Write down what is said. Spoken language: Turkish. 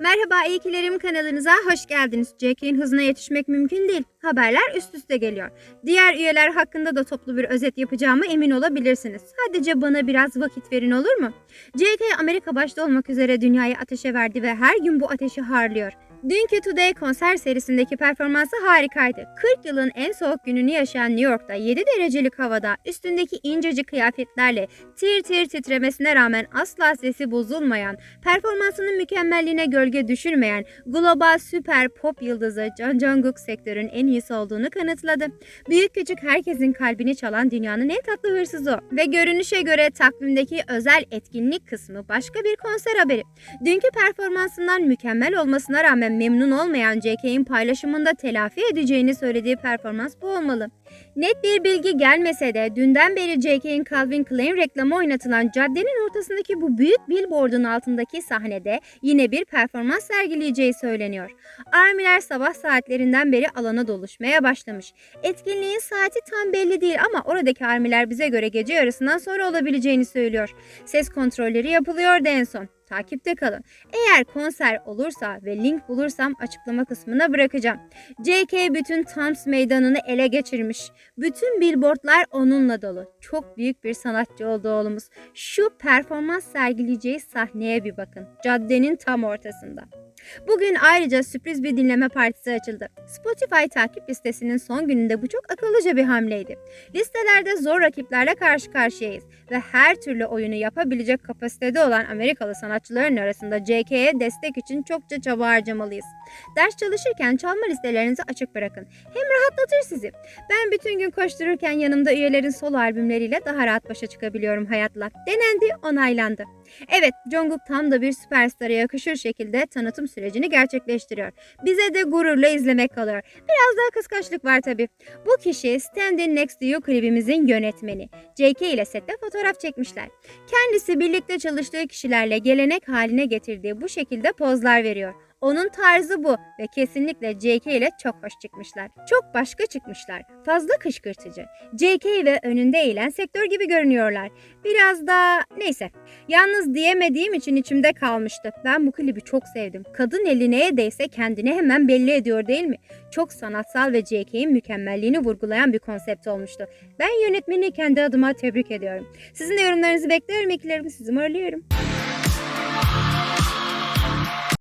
Merhaba iyikilerim kanalınıza hoş geldiniz. JK'in hızına yetişmek mümkün değil. Haberler üst üste geliyor. Diğer üyeler hakkında da toplu bir özet yapacağımı emin olabilirsiniz. Sadece bana biraz vakit verin olur mu? JK Amerika başta olmak üzere dünyayı ateşe verdi ve her gün bu ateşi harlıyor. Dünkü Today konser serisindeki performansı harikaydı. 40 yılın en soğuk gününü yaşayan New York'ta 7 derecelik havada üstündeki incecik kıyafetlerle tir tir titremesine rağmen asla sesi bozulmayan, performansının mükemmelliğine gölge düşürmeyen global süper pop yıldızı John Jungkook sektörün en iyisi olduğunu kanıtladı. Büyük küçük herkesin kalbini çalan dünyanın en tatlı hırsızı. Ve görünüşe göre takvimdeki özel etkinlik kısmı başka bir konser haberi. Dünkü performansından mükemmel olmasına rağmen memnun olmayan JK'in paylaşımında telafi edeceğini söylediği performans bu olmalı. Net bir bilgi gelmese de dünden beri JK'in Calvin Klein reklamı oynatılan caddenin ortasındaki bu büyük billboardun altındaki sahnede yine bir performans sergileyeceği söyleniyor. Armiler sabah saatlerinden beri alana doluşmaya başlamış. Etkinliğin saati tam belli değil ama oradaki armiler bize göre gece yarısından sonra olabileceğini söylüyor. Ses kontrolleri yapılıyordu en son. Takipte kalın. Eğer konser olursa ve link bulursam açıklama kısmına bırakacağım. JK bütün Tams meydanını ele geçirmiş. Bütün billboardlar onunla dolu. Çok büyük bir sanatçı oldu oğlumuz. Şu performans sergileyeceği sahneye bir bakın. Caddenin tam ortasında. Bugün ayrıca sürpriz bir dinleme partisi açıldı. Spotify takip listesinin son gününde bu çok akıllıca bir hamleydi. Listelerde zor rakiplerle karşı karşıyayız ve her türlü oyunu yapabilecek kapasitede olan Amerikalı sanatçıların arasında JK'ye destek için çokça çaba harcamalıyız. Ders çalışırken çalma listelerinizi açık bırakın. Hem rahatlatır sizi. Ben bütün gün koştururken yanımda üyelerin solo albümleriyle daha rahat başa çıkabiliyorum hayatla. Denendi, onaylandı. Evet, Jungkook tam da bir süperstara yakışır şekilde tanıtım sürecini gerçekleştiriyor. Bize de gururla izlemek kalıyor. Biraz daha kıskançlık var tabii. Bu kişi Standing Next to You klibimizin yönetmeni. JK ile sette fotoğraf çekmişler. Kendisi birlikte çalıştığı kişilerle gelenek haline getirdiği bu şekilde pozlar veriyor. Onun tarzı bu ve kesinlikle JK ile çok hoş çıkmışlar. Çok başka çıkmışlar. Fazla kışkırtıcı. JK ve önünde eğilen sektör gibi görünüyorlar. Biraz da neyse. Yalnız diyemediğim için içimde kalmıştı. Ben bu klibi çok sevdim. Kadın eli neye değse kendini hemen belli ediyor değil mi? Çok sanatsal ve JK'in mükemmelliğini vurgulayan bir konsept olmuştu. Ben yönetmeni kendi adıma tebrik ediyorum. Sizin de yorumlarınızı bekliyorum. İkilerimi sizi morluyorum.